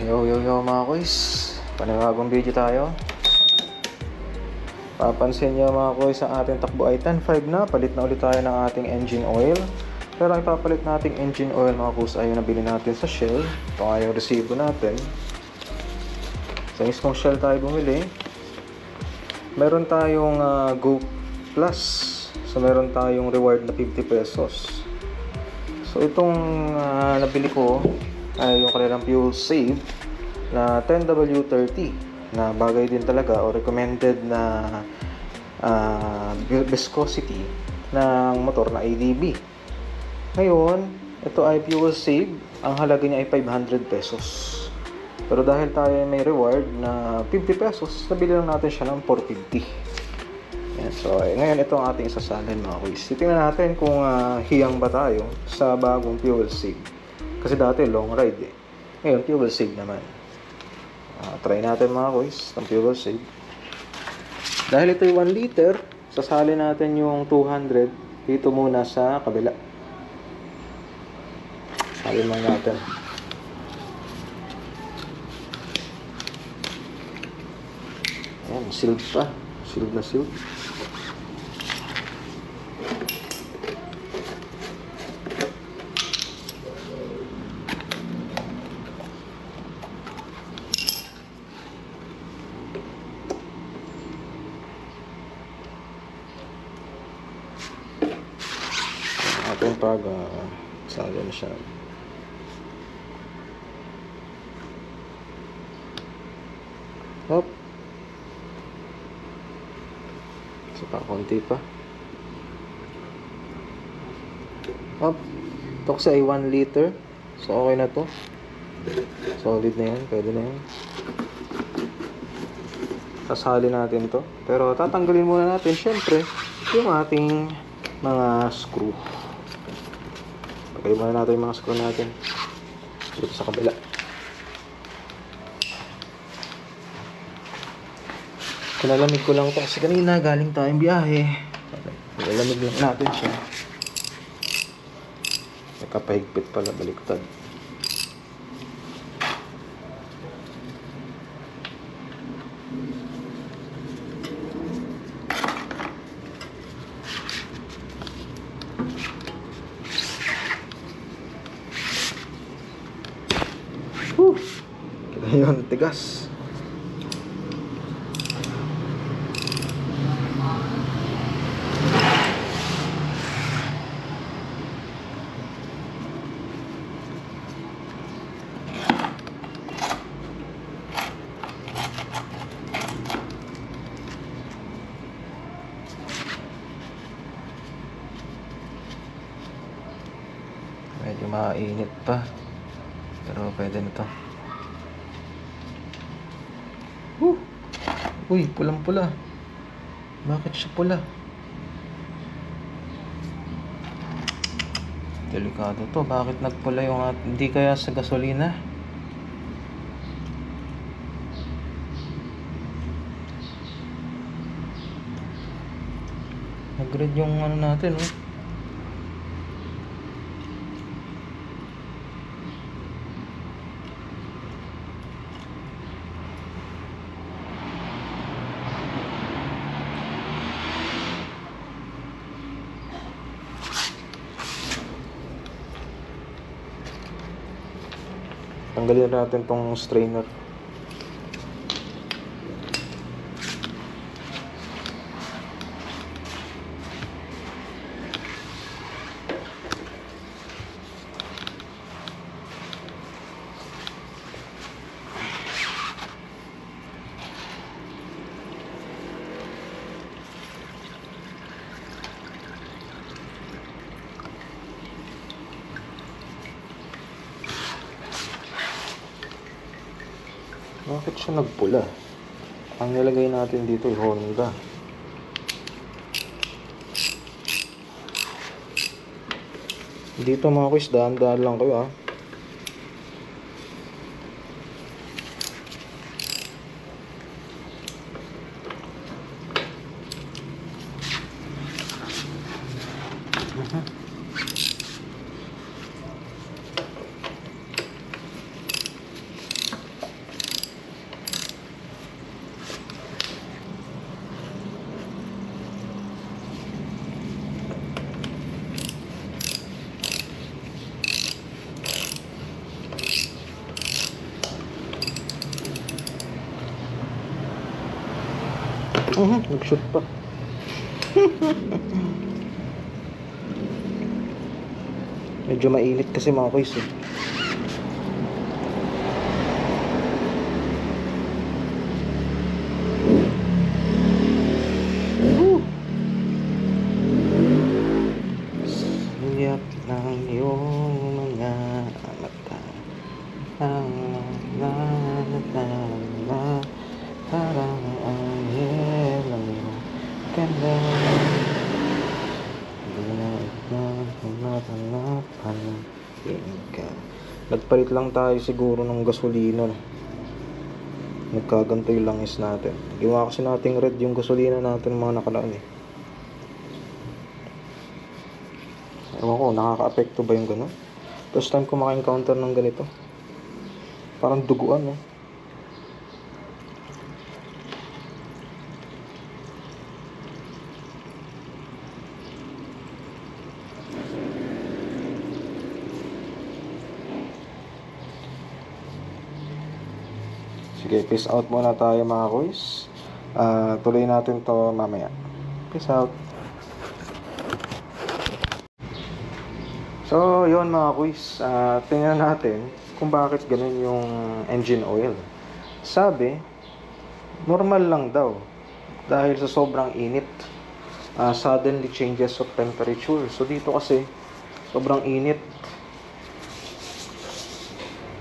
Yo, yo, yo mga kuys. Panibagong video tayo. Papansin niyo mga kuys, ang ating takbo ay 10.5 na. Palit na ulit tayo ng ating engine oil. Pero ang ipapalit nating engine oil mga kuys ay yung nabili natin sa Shell. Ito nga yung resibo natin. Sa mismong Shell tayo bumili. Meron tayong ah, Go Plus. So meron tayong reward na 50 pesos. So itong ah, nabili ko ay yung kanilang fuel save na 10W30 na bagay din talaga o recommended na ah, viscosity ng motor na ADB. Ngayon, ito ay fuel save. Ang halaga niya ay 500 pesos. Pero dahil tayo ay may reward na 50 pesos, nabili lang natin siya ng 450. Yan, so, eh, ngayon ito ang ating isasalin mga kuys. Titingnan natin kung ah, hiyang ba tayo sa bagong fuel save. Kasi dati long ride eh. Ngayon, fuel save naman. Ah, try natin mga kuys, ng fuel save. Dahil ito yung 1 liter, sasali natin yung 200 dito muna sa kabila. Salin lang natin. Ayan, sealed pa. Sealed na sealed. Pag uh, sali na siya. Hop. Isa pa, konti pa. Hop. Ito kasi ay 1 liter. So, okay na to. Solid na yan. Pwede na yan. Sasali natin to. Pero tatanggalin muna natin, syempre, yung ating mga screw. Pagkain muna natin yung mga screw natin. Dito sa kabila. Kinalamig ko lang ito kasi kanina galing tayong biyahe. Kinalamig lang natin siya. Nakapahigpit pala baliktad. Yun, tigas. Medyo mainit pa. Pero pwede na. Uy, pulang-pula. Bakit siya pula? Delikado to. Bakit nagpula yung at... Hindi kaya sa gasolina? Nag-red yung ano natin, oh. Tanggalin natin tong strainer. Bakit siya nagpula? Ang nilagay natin dito ay Honda. Dito mga kuys, daan-daan lang kayo ah. Mhm, nag-shoot pa. Medyo mainit kasi mga kuys eh. Woo! Siyak ng iyong mga mata Ang nagdadala Parang ang ng iyong ganda Bulag na tumatalapan ka Nagpalit lang tayo siguro ng gasolina? Nagkaganto yung langis natin Ginawa kasi nating red yung gasolina natin mga nakaraan eh Ewan ko, nakaka-apekto ba yung gano'n? First time ko maka-encounter ng ganito. Parang duguan, no? Sige, peace out muna tayo mga kuys. Ah, tuloy natin to mamaya. Peace out. So, yon mga kuys, Ah, tingnan natin kung bakit ganun yung engine oil. Sabi, normal lang daw dahil sa sobrang init. ah, suddenly changes of temperature. So, dito kasi, sobrang init.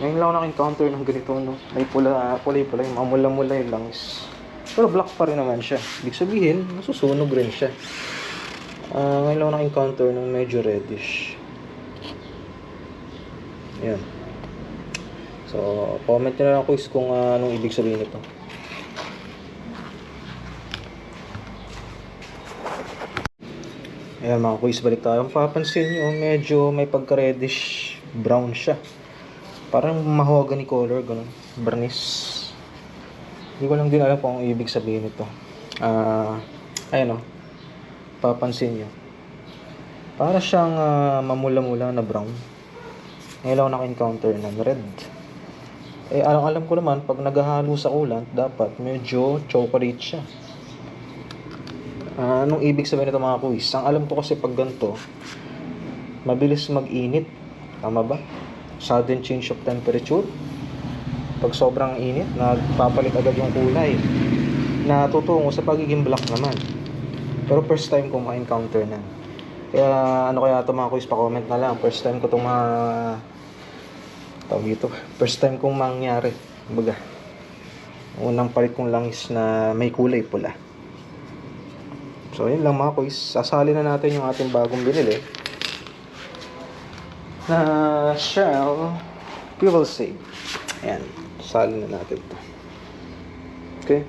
Ngayon lang naka-encounter ng ganito, no? May pula, pula-pula, yung mamula-mula yung langis. Pero black pa rin naman siya. Ibig sabihin, nasusunog rin siya. Ah, ngayon lang naka-encounter ng medyo reddish. Ayan. So, comment na lang quiz kung ah, anong ibig sabihin nito. Ayan mga quiz, balik tayo. Ang papansin nyo, medyo may pagka-reddish brown siya. Parang mahogany color, ganun. Barnis. Hindi ko lang din alam kung ang ibig sabihin nito. Ah, ayan o. Papansin nyo. Para siyang ah, mamula-mula na brown. Ngayon lang naka-encounter ng red. Eh, alam alam ko naman, pag naghahalo sa coolant, dapat medyo chocolate siya. Ah, anong ibig sabihin nito mga kuis? Ang alam ko kasi pag ganito, mabilis mag-init. Tama ba? Sudden change of temperature. Pag sobrang init, nagpapalit agad yung kulay. Na tutungo sa pagiging black naman. Pero first time ko ma-encounter na. Kaya ano kaya ito mga kuis, pa-comment na lang. First time ko itong ma... Tawag dito. First time kong mangyari. Baga. Unang palit kong langis na may kulay pula. So, yun lang mga kuis. Sasali na natin yung ating bagong binili. Na Shell Fuel Save. Ayan. Sali na natin to. Okay.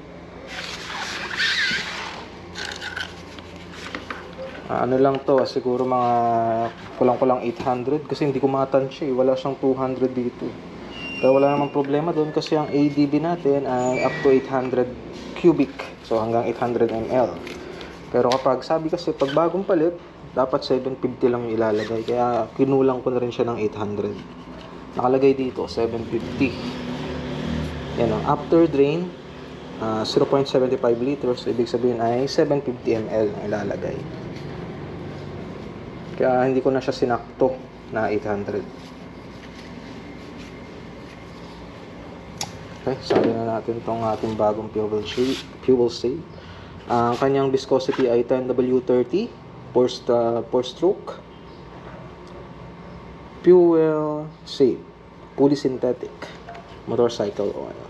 Ah, ano lang to, siguro mga kulang-kulang 800 kasi hindi ko matansya eh. Wala siyang 200 dito. Pero wala namang problema doon kasi ang ADB natin ay up to 800 cubic. So hanggang 800 ml. Pero kapag sabi kasi pag bagong palit, dapat 750 lang yung ilalagay. Kaya kinulang ko na rin siya ng 800. Nakalagay dito, 750. Yan o, after drain, ah, 0.75 liters. Ibig sabihin ay 750 ml ang ilalagay. Kaya hindi ko na siya sinakto na 800. Okay, sali na natin tong ating bagong fuel shade, fuel save. Ang kanyang viscosity ay 10W30 per, st- per stroke. Fuel save. Fully synthetic. Motorcycle oil.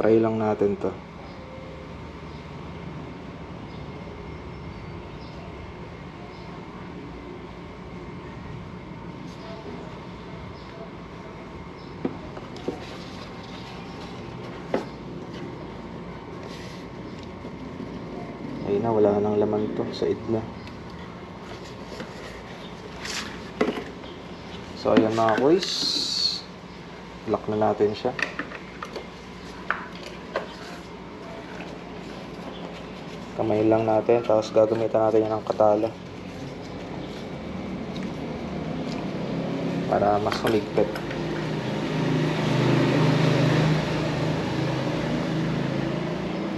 Try lang natin to. Na, wala nang laman to sa idna. So, ayan mga boys. Lock na natin siya. Kamay lang natin, tapos gagamitan natin yan ng katala. para mas humigpit.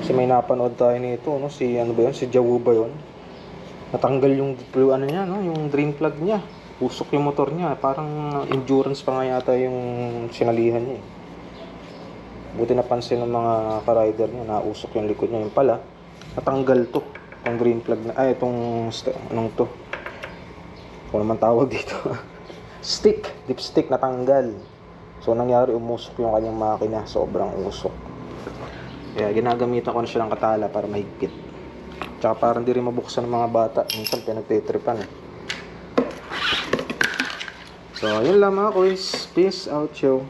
Kasi may napanood tayo nito, no? Si ano ba yun? Si Jawu ba yun? Natanggal yung blue ano niya, no? Yung drain plug niya. Usok yung motor niya. Parang endurance pa nga yata yung sinalihan niya. eh. Buti napansin ng mga ka-rider niya na usok yung likod niya. Yung pala, natanggal to. Itong green plug na, ay itong, anong to? Kung naman tawag dito. stick, dipstick natanggal. So nangyari umusok yung kanyang makina, sobrang usok. Kaya ginagamitan ko na siya ng katala para mahigpit. Tsaka para hindi rin mabuksan ng mga bata. Minsan pinagtitripan eh. So, yun lang mga kuys. Peace out, show.